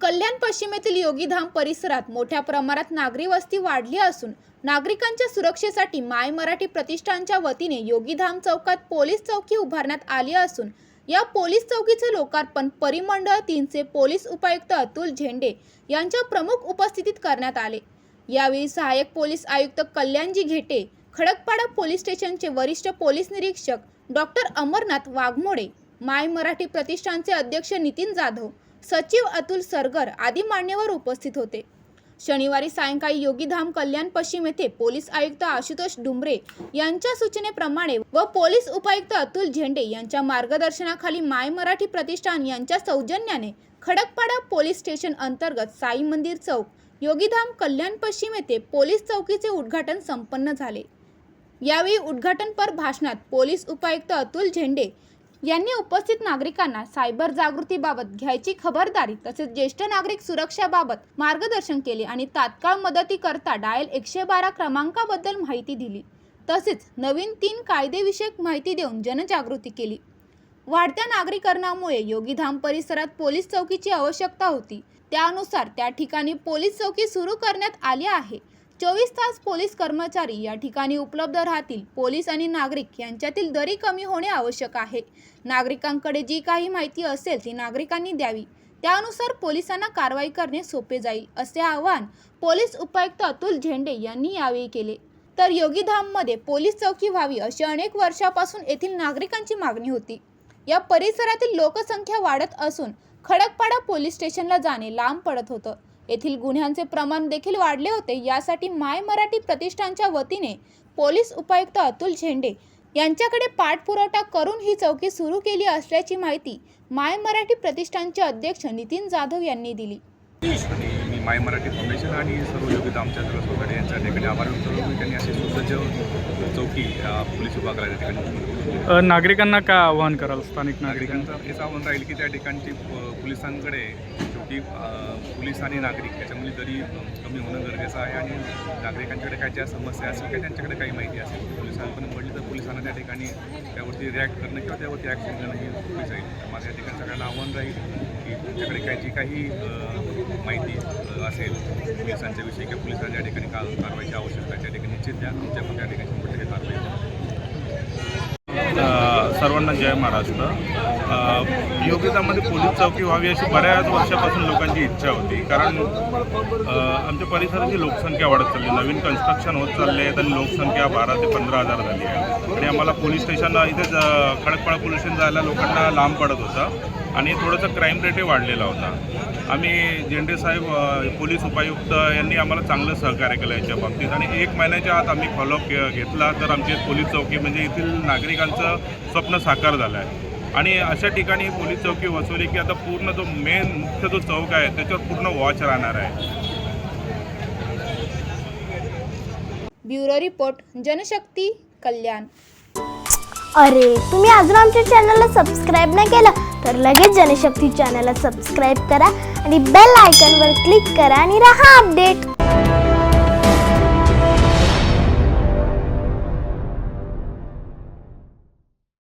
कल्याण पश्चिमेतील योगीधाम परिसरात मोठ्या प्रमाणात नागरी वस्ती वाढली असून नागरिकांच्या सुरक्षेसाठी माय मराठी प्रतिष्ठानच्या वतीने योगीधाम चौकात पोलीस चौकी उभारण्यात आली असून या पोलीस चौकीचे लोकार्पण परिमंडळ तीनचे पोलीस उपायुक्त अतुल झेंडे यांच्या प्रमुख उपस्थितीत करण्यात आले. यावेळी सहाय्यक पोलीस आयुक्त कल्याणजी घेटे खडकपाडा पोलीस स्टेशनचे वरिष्ठ पोलीस निरीक्षक डॉक्टर अमरनाथ वाघमोडे माय मराठी प्रतिष्ठानचे अध्यक्ष नितीन जाधव सचिव अतुल सरगर आदी मान्यवर उपस्थित होते. शनिवारी सायंकाळी योगीधाम कल्याण पश्चिम येथे पोलीस आयुक्त आशुतोष डुंबरे यांच्या सूचनेप्रमाणे व पोलीस उपायुक्त अतुल झेंडे यांच्या मार्गदर्शनाखाली माय मराठी प्रतिष्ठान यांच्या सौजन्याने खडकपाडा पोलीस स्टेशन अंतर्गत साई मंदिर चौक योगीधाम कल्याण पश्चिम येथे पोलीस चौकीचे उद्घाटन संपन्न झाले. यावेळी उद्घाटनपर भाषणात पोलीस उपायुक्त अतुल झेंडे यांनी उपस्थित नागरिकांना सायबर जागृतीबाबत घ्यायची खबरदारी तसेच ज्येष्ठ नागरिक सुरक्षाबाबत मार्गदर्शन केले आणि तात्काळ मदतीकरता डायल एकशे बारा क्रमांकाबद्दल माहिती दिली. तसेच नवीन तीन कायदेविषयक माहिती देऊन जनजागृती केली. वाढत्या नागरीकरणामुळे योगीधाम परिसरात पोलीस चौकीची आवश्यकता होती. त्यानुसार त्या ठिकाणी पोलीस चौकी सुरू करण्यात आली आहे. चोवीस तास पोलीस कर्मचारी या ठिकाणी उपलब्ध राहतील. पोलीस आणि नागरिक यांच्यातील दरी कमी होणे आवश्यक आहे. नागरिकांकडे जी काही माहिती असेल ती नागरिकांनी द्यावी. त्यानुसार पोलिसांना कारवाई करणे सोपे जाईल असे आवाहन पोलीस उपायुक्त अतुल झेंडे यांनी यावेळी केले. तर योगीधाममध्ये पोलीस चौकी व्हावी अशी अनेक वर्षापासून येथील नागरिकांची मागणी होती. या परिसरातील लोकसंख्या वाढत असून खडकपाडा पोलीस स्टेशनला जाणे लांब पडत होतं. येथील गुन्ह्यांचे प्रमाण देखील वाढले होते. यासाठी माय मराठी प्रतिष्ठानच्या वतीने पोलीस उपायुक्त अतुल झेंडे यांच्याकडे पाठपुरवठा करून ही चौकी सुरू केली असल्याची माहिती माय मराठी प्रतिष्ठानचे अध्यक्ष नितीन जाधव यांनी दिली. आणि मी माय मराठी फाउंडेशन आणि सर्व योग्यता आमच्या सहकारी यांच्या ठिकाणी आभार व्यक्त करतो. की त्यांनी अशी सुसज्ज चौकी पोलीस विभागाला त्या ठिकाणी नागरिकांना काय आवाहन कराल? स्थानिक नागरिकांना? नागरिकांचं हेच आव्हान राहील की त्या ठिकाणची पोलिसांकडे शेवटी पोलीस आणि नागरिक याच्यामध्ये तरी कमी होणं गरजेचं आहे आणि नागरिकांच्याकडे काय ज्या समस्या असेल किंवा त्यांच्याकडे काही माहिती असेल पोलिसांपर्यंत पडली तर पोलिसांना त्या ठिकाणी त्यावरती रिॲक्ट करणं किंवा त्यावरती ॲक्शन घेणं हे सोपी जाईल. माझं या ठिकाणी सगळ्यांना आव्हान राहील की तुमच्याकडे काय जी काही माहिती असेल पोलिसांच्या विषयी किंवा पोलिसांना या ठिकाणी का कारवाईची आवश्यकता त्या ठिकाणी निश्चित द्या. आमच्या पण त्या ठिकाणी शंभर टक्के कारवाई सर्वांना जय महाराष्ट्र. योगितामध्ये पोलीस चौकी व्हावी अशी बऱ्याच वर्षापासून लोकांची इच्छा होती. कारण आमच्या परिसराची लोकसंख्या वाढत चालली. नवीन कन्स्ट्रक्शन होत चालले आहेत आणि लोकसंख्या बारा ते पंधरा हजार झाली आहे. आणि आम्हाला पोलीस स्टेशन इथेच अ, खडकपाडा पोलीस स्टेशन जायला लोकांना लांब पडत होतं. आणि थोडंसं क्राईम रेटही वाढलेला होता. आम्ही झेंडे साहेब पोलीस उपायुक्त यांनी आम्हाला चांगलं सहकार्य केलं याच्या बाबतीत. आणि एक महिन्याच्या आत आम्ही फॉलोअप घेतला. तर आमची पोलीस चौकी म्हणजे येथील नागरिकांचं स्वप्न साकार झालं आहे. आणि अशा ठिकाणी पोलीस चौकी वसवली की आता पूर्ण जो मेन मुख्य जो चौक आहे त्याच्यावर पूर्ण वॉच राहणार आहे. Bureau report Janshakti Kalyan. अरे तुम्ही अजून आमच्या चॅनलला सबस्क्राईब नाही केलं तर लगेच जनशक्ती चॅनलला सबस्क्राईब करा आणि बेल आयकॉनवर क्लिक करा आणि राहा अपडेट